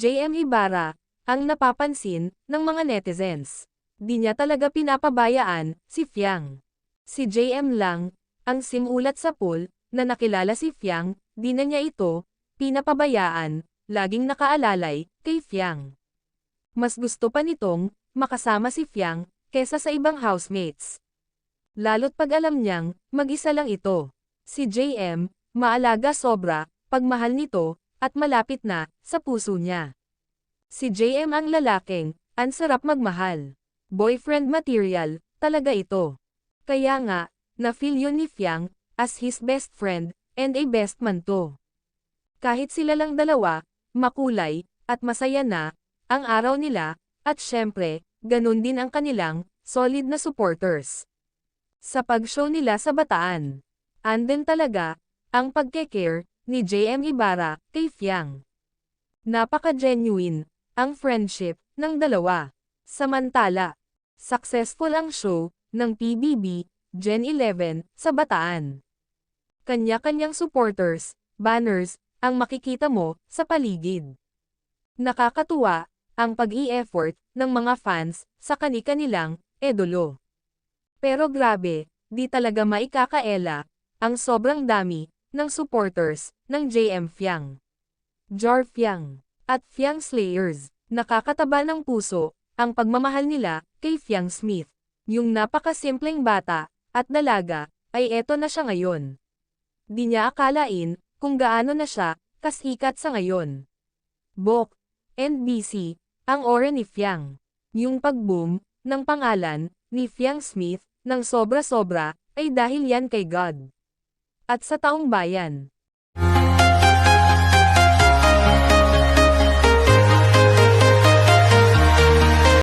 JM Ibarra, ang napapansin ng mga netizens. Di niya talaga pinapabayaan si Fiang. Si JM lang, ang simulat sa pool, na nakilala si Fiang, di na niya ito, pinapabayaan, laging nakaalalay, kay Fiang. Mas gusto pa nitong, makasama si Fiang, kesa sa ibang housemates. Lalo't pag alam niyang, mag-isa lang ito. Si JM, maalaga sobra, pagmahal nito, at malapit na, sa puso niya. Si JM ang lalaking, ang sarap magmahal. Boyfriend material, talaga ito. Kaya nga, na-feel yun ni Fiang, as his best friend, and a best man to. Kahit sila lang dalawa, makulay, at masaya na, ang araw nila, at syempre, ganun din ang kanilang, solid na supporters. Sa pag-show nila sa Bataan, andin talaga, ang pagke-care, ni JM Ibarra, kay Fiang. Napaka-genuine, ang friendship, ng dalawa. Samantala, successful ang show, ng PBB, Gen 11, sa Bataan. Kanya-kanyang supporters, banners, ang makikita mo, sa paligid. Nakakatuwa, ang pag-i-effort, ng mga fans, sa kani-kanilang, edolo. Pero grabe, di talaga maikakaela, ang sobrang dami, ng supporters, ng JM Fiang. Jar Fiang, at Fiang Slayers, nakakataba ng puso, ang pagmamahal nila, kay Fiang Smith. Yung napakasimpleng bata, at dalaga, ay eto na siya ngayon. Di niya akalain, kung gaano na siya, kasikat sa ngayon. Bok, and BC, ang aura ni Fiang. Yung pag-boom, ng pangalan, ni Fiang Smith, ng sobra-sobra, ay dahil yan kay God. At sa taong bayan.